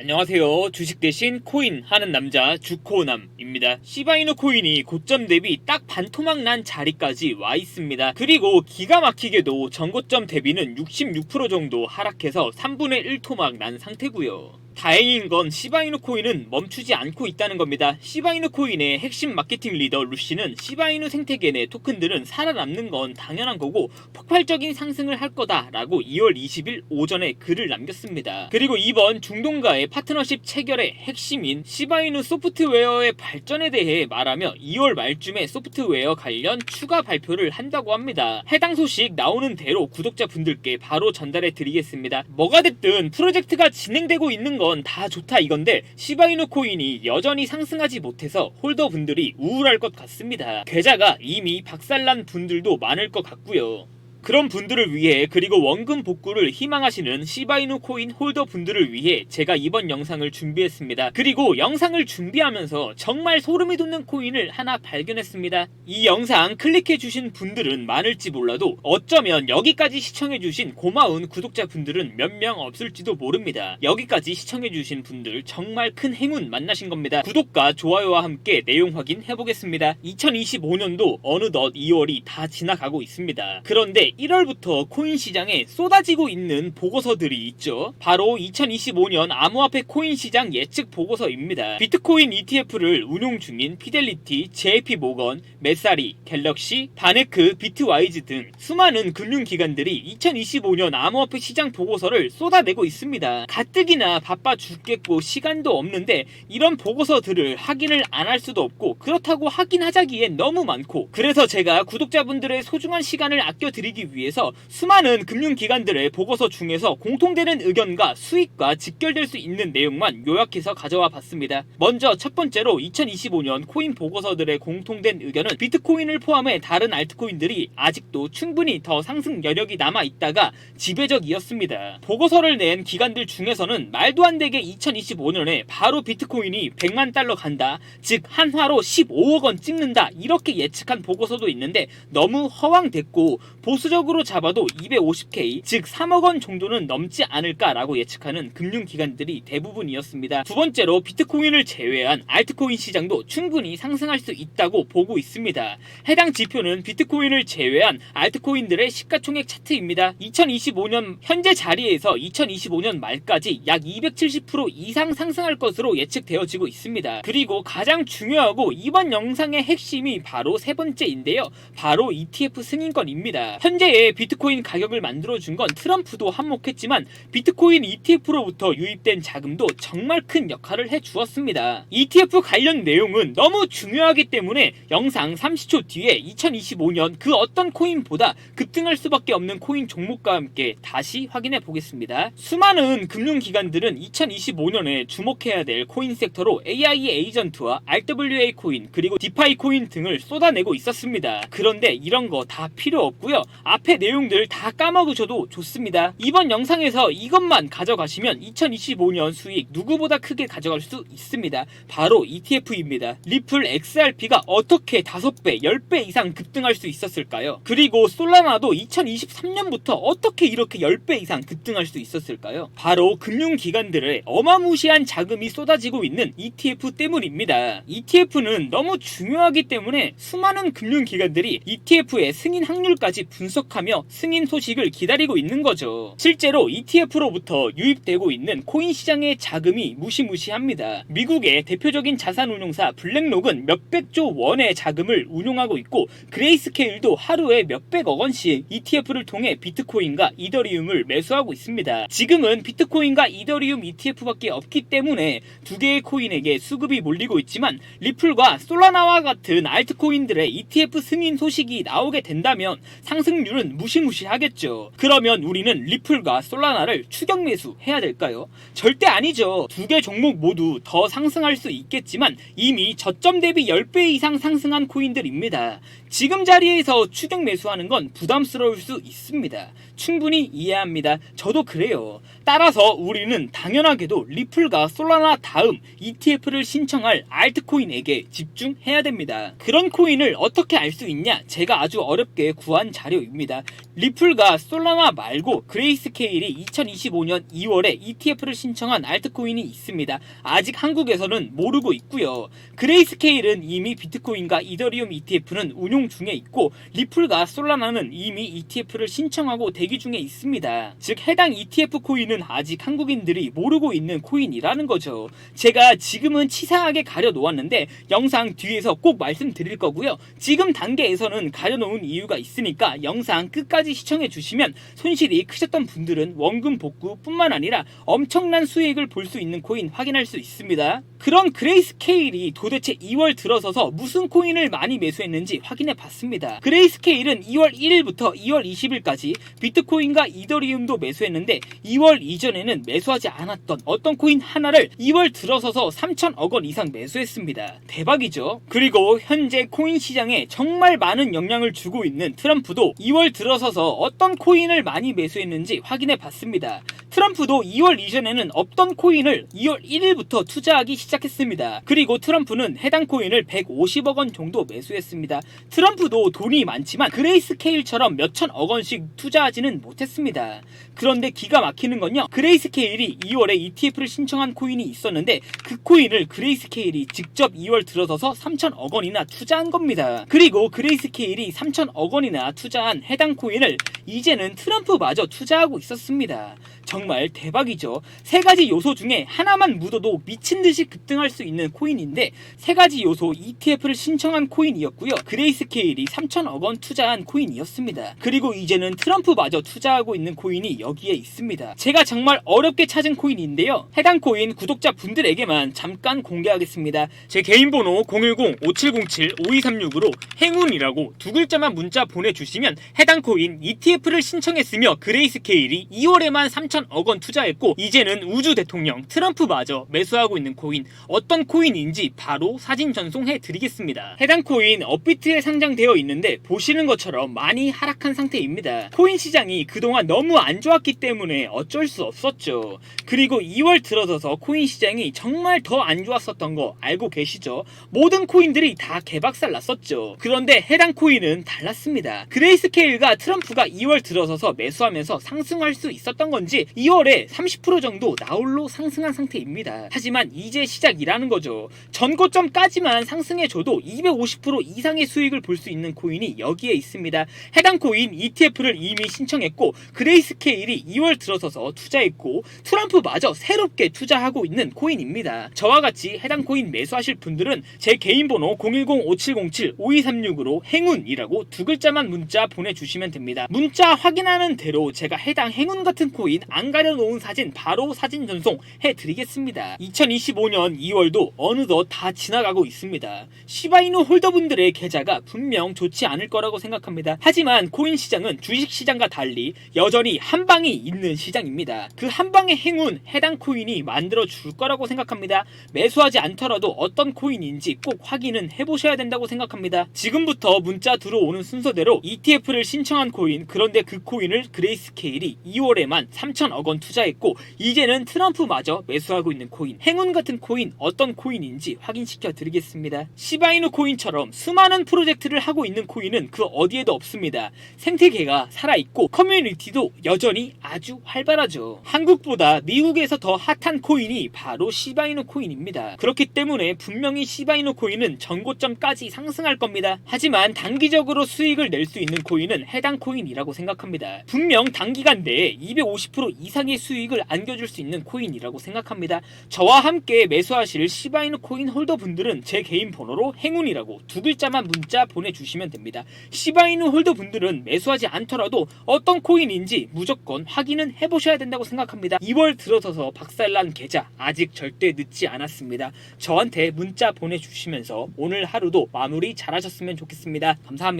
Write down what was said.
안녕하세요. 주식 대신 코인 하는 남자 주코남입니다. 시바이누 코인이 고점 대비 딱 반토막 난 자리까지 와 있습니다. 그리고 기가 막히게도 전고점 대비는 66% 정도 하락해서 3분의 1 토막 난 상태고요. 다행인 건 시바이누 코인은 멈추지 않고 있다는 겁니다. 시바이누 코인의 핵심 마케팅 리더 루시는 시바이누 생태계 내 토큰들은 살아남는 건 당연한 거고 폭발적인 상승을 할 거다라고 2월 20일 오전에 글을 남겼습니다. 그리고 이번 중동과의 파트너십 체결의 핵심인 시바이누 소프트웨어의 발전에 대해 말하며 2월 말쯤에 소프트웨어 관련 추가 발표를 한다고 합니다. 해당 소식 나오는 대로 구독자분들께 바로 전달해 드리겠습니다. 뭐가 됐든 프로젝트가 진행되고 있는 건 다 좋다 이건데 시바이누 코인이 여전히 상승하지 못해서 홀더 분들이 우울할 것 같습니다. 계좌가 이미 박살난 분들도 많을 것 같고요. 그런 분들을 위해 그리고 원금 복구를 희망하시는 시바이누 코인 홀더 분들을 위해 제가 이번 영상을 준비했습니다. 그리고 영상을 준비하면서 정말 소름이 돋는 코인을 하나 발견했습니다. 이 영상 클릭해 주신 분들은 많을지 몰라도 어쩌면 여기까지 시청해 주신 고마운 구독자 분들은 몇 명 없을지도 모릅니다. 여기까지 시청해 주신 분들 정말 큰 행운 만나신 겁니다. 구독과 좋아요와 함께 내용 확인해 보겠습니다. 2025년도 어느덧 2월이 다 지나가고 있습니다. 그런데 1월부터 코인 시장에 쏟아지고 있는 보고서들이 있죠. 바로 2025년 암호화폐 코인 시장 예측 보고서입니다. 비트코인 ETF를 운용 중인 피델리티, JP 모건, 메사리, 갤럭시, 바네크, 비트와이즈 등 수많은 금융기관들이 2025년 암호화폐 시장 보고서를 쏟아내고 있습니다. 가뜩이나 바빠 죽겠고 시간도 없는데 이런 보고서들을 확인을 안 할 수도 없고 그렇다고 확인하자기엔 너무 많고 그래서 제가 구독자분들의 소중한 시간을 아껴드리기 위해서 수많은 금융기관들의 보고서 중에서 공통되는 의견과 수익과 직결될 수 있는 내용만 요약해서 가져와 봤습니다. 먼저 첫 번째로 2025년 코인 보고서들의 공통된 의견은 비트코인을 포함해 다른 알트코인들이 아직도 충분히 더 상승 여력이 남아 있다가 지배적이었습니다. 보고서를 낸 기관들 중에서는 말도 안 되게 2025년에 바로 비트코인이 100만 달러 간다. 즉 한화로 15억 원 찍는다. 이렇게 예측한 보고서도 있는데 너무 허황됐고 보수 적으로 잡아도 250K 즉 3억 원 정도는 넘지 않을까라고 예측하는 금융기관들이 대부분이었습니다. 두 번째로 비트코인을 제외한 알트코인 시장도 충분히 상승할 수 있다고 보고 있습니다. 해당 지표는 비트코인을 제외한 알트코인들의 시가총액 차트입니다. 2025년 현재 자리에서 2025년 말까지 약 270% 이상 상승할 것으로 예측되어지고 있습니다. 그리고 가장 중요하고 이번 영상의 핵심이 바로 세 번째인데요. 바로 ETF 승인권입니다. 현 재의 비트코인 가격을 만들어준 건 트럼프도 한몫했지만 비트코인 ETF로부터 유입된 자금도 정말 큰 역할을 해주었습니다. ETF 관련 내용은 너무 중요하기 때문에 영상 30초 뒤에 2025년 그 어떤 코인보다 급등할 수밖에 없는 코인 종목과 함께 다시 확인해 보겠습니다. 수많은 금융기관들은 2025년에 주목해야 될 코인 섹터로 AI 에이전트와 RWA 코인 그리고 디파이 코인 등을 쏟아내고 있었습니다. 그런데 이런 거 다 필요 없고요. 앞에 내용들 다 까먹으셔도 좋습니다. 이번 영상에서 이것만 가져가시면 2025년 수익 누구보다 크게 가져갈 수 있습니다. 바로 ETF입니다. 리플 XRP가 어떻게 5배, 10배 이상 급등할 수 있었을까요? 그리고 솔라나도 2023년부터 어떻게 이렇게 10배 이상 급등할 수 있었을까요? 바로 금융기관들의 어마무시한 자금이 쏟아지고 있는 ETF 때문입니다. ETF는 너무 중요하기 때문에 수많은 금융기관들이 ETF의 승인 확률까지 분석 하며 승인 소식을 기다리고 있는 거죠. 실제로 ETF로부터 유입되고 있는 코인 시장의 자금이 무시무시합니다. 미국의 대표적인 자산운용사 블랙록은 몇백조 원의 자금을 운용하고 있고 그레이스케일도 하루에 몇백억 원씩 ETF를 통해 비트코인과 이더리움을 매수하고 있습니다. 지금은 비트코인과 이더리움 ETF밖에 없기 때문에 두 개의 코인에게 수급이 몰리고 있지만 리플과 솔라나와 같은 알트코인들의 ETF 승인 소식이 나오게 된다면 상승 률은 무시무시하겠죠. 그러면 우리는 리플과 솔라나를 추격 매수해야 될까요? 절대 아니죠. 두 개 종목 모두 더 상승할 수 있겠지만 이미 저점 대비 10배 이상 상승한 코인들입니다. 지금 자리에서 추격 매수하는 건 부담스러울 수 있습니다. 충분히 이해합니다. 저도 그래요. 따라서 우리는 당연하게도 리플과 솔라나 다음 ETF를 신청할 알트코인에게 집중해야 됩니다. 그런 코인을 어떻게 알 수 있냐? 제가 아주 어렵게 구한 자료입니다. 리플과 솔라나 말고 그레이스케일이 2025년 2월에 ETF를 신청한 알트코인이 있습니다. 아직 한국에서는 모르고 있고요. 그레이스케일은 이미 비트코인과 이더리움 ETF는 운용 중에 있고 리플과 솔라나는 이미 ETF를 신청하고 대기 중에 있습니다. 즉 해당 ETF 코인은 아직 한국인들이 모르고 있는 코인이라는 거죠. 제가 지금은 치사하게 가려 놓았는데 영상 뒤에서 꼭 말씀드릴 거고요. 지금 단계에서는 가려 놓은 이유가 있으니까 영상 끝까지 시청해 주시면 손실이 크셨던 분들은 원금 복구뿐만 아니라 엄청난 수익을 볼 수 있는 코인 확인할 수 있습니다. 그런 그레이스케일이 도대체 2월 들어서서 무슨 코인을 많이 매수했는지 확인 해 봤습니다. 그레이스케일은 2월 1일부터 2월 20일까지 비트코인과 이더리움도 매수했는데 2월 이전에는 매수하지 않았던 어떤 코인 하나를 2월 들어서서 3천억 원 이상 매수했습니다. 대박이죠. 그리고 현재 코인 시장에 정말 많은 영향을 주고 있는 트럼프도 2월 들어서서 어떤 코인을 많이 매수했는지 확인해 봤습니다. 트럼프도 2월 이전에는 없던 코인을 2월 1일부터 투자하기 시작했습니다. 그리고 트럼프는 해당 코인을 150억 원 정도 매수했습니다. 트럼프도 돈이 많지만 그레이스케일처럼 몇천억 원씩 투자하지는 못했습니다. 그런데 기가 막히는 건요. 그레이스케일이 2월에 ETF를 신청한 코인이 있었는데 그 코인을 그레이스케일이 직접 2월 들어서서 3천억 원이나 투자한 겁니다. 그리고 그레이스케일이 3천억 원이나 투자한 해당 코인을 이제는 트럼프마저 투자하고 있었습니다. 정말 대박이죠. 세 가지 요소 중에 하나만 묻어도 미친 듯이 급등할 수 있는 코인인데 세 가지 요소 ETF를 신청한 코인이었고요. 그레이스케일이 3천억 원 투자한 코인이었습니다. 그리고 이제는 트럼프마저 투자하고 있는 코인이 여기에 있습니다. 제가 정말 어렵게 찾은 코인인데요. 해당 코인 구독자 분들에게만 잠깐 공개하겠습니다. 제 개인 번호 010-5707-5236으로 행운이라고 두 글자만 문자 보내주시면 해당 코인 ETF를 신청했으며 그레이스케일이 2월에만 3천 억 원 투자했고 이제는 우주 대통령 트럼프마저 매수하고 있는 코인 어떤 코인인지 바로 사진 전송해 드리겠습니다. 해당 코인 업비트에 상장되어 있는데 보시는 것처럼 많이 하락한 상태입니다. 코인 시장이 그동안 너무 안 좋았기 때문에 어쩔 수 없었죠. 그리고 2월 들어서서 코인 시장이 정말 더 안 좋았었던 거 알고 계시죠? 모든 코인들이 다 개박살 났었죠. 그런데 해당 코인은 달랐습니다. 그레이스케일과 트럼프가 2월 들어서서 매수하면서 상승할 수 있었던 건지 2월에 30% 정도 나홀로 상승한 상태입니다. 하지만 이제 시작이라는 거죠. 전고점까지만 상승해줘도 250% 이상의 수익을 볼 수 있는 코인이 여기에 있습니다. 해당 코인 ETF를 이미 신청했고 그레이스케일이 2월 들어서서 투자했고 트럼프마저 새롭게 투자하고 있는 코인입니다. 저와 같이 해당 코인 매수하실 분들은 제 개인 번호 010-5707-5236으로 행운이라고 두 글자만 문자 보내주시면 됩니다. 문자 확인하는 대로 제가 해당 행운 같은 코인 안 가려놓은 사진 바로 사진 전송 해드리겠습니다. 2025년 2월도 어느덧 다 지나가고 있습니다. 시바이누 홀더분들의 계좌가 분명 좋지 않을 거라고 생각합니다. 하지만 코인 시장은 주식 시장과 달리 여전히 한 방이 있는 시장입니다. 그 한 방의 행운 해당 코인이 만들어 줄 거라고 생각합니다. 매수하지 않더라도 어떤 코인인지 꼭 확인은 해보셔야 된다고 생각합니다. 지금부터 문자 들어오는 순서대로 ETF를 신청한 코인 그런데 그 코인을 그레이스케일이 2월에만 3천억 원 투자했고 이제는 트럼프마저 매수하고 있는 코인 행운 같은 코인 어떤 코인인지 확인시켜 드리겠습니다. 시바이누 코인처럼 수많은 프로젝트를 하고 있는 코인은 그 어디에도 없습니다. 생태계가 살아있고 커뮤니티도 여전히 아주 활발하죠. 한국보다 미국에서 더 핫한 코인이 바로 시바이누 코인입니다. 그렇기 때문에 분명히 시바이누 코인은 전고점까지 상승할 겁니다. 하지만 단기적으로 수익을 낼 수 있는 코인은 해당 코인이라고 생각합니다. 분명 단기간 내에 250% 이상의 수익을 안겨줄 수 있는 코인이라고 생각합니다. 저와 함께 매수하실 시바이누 코인 홀더 분들은 제 개인 번호로 행운이라고 두 글자만 문자 보내주시면 됩니다. 시바이누 홀더 분들은 매수하지 않더라도 어떤 코인인지 무조건 확인은 해보셔야 된다고 생각합니다. 2월 들어서서 박살난 계좌 아직 절대 늦지 않았습니다. 저한테 문자 보내주시면서 오늘 하루도 마무리 잘하셨으면 좋겠습니다. 감사합니다.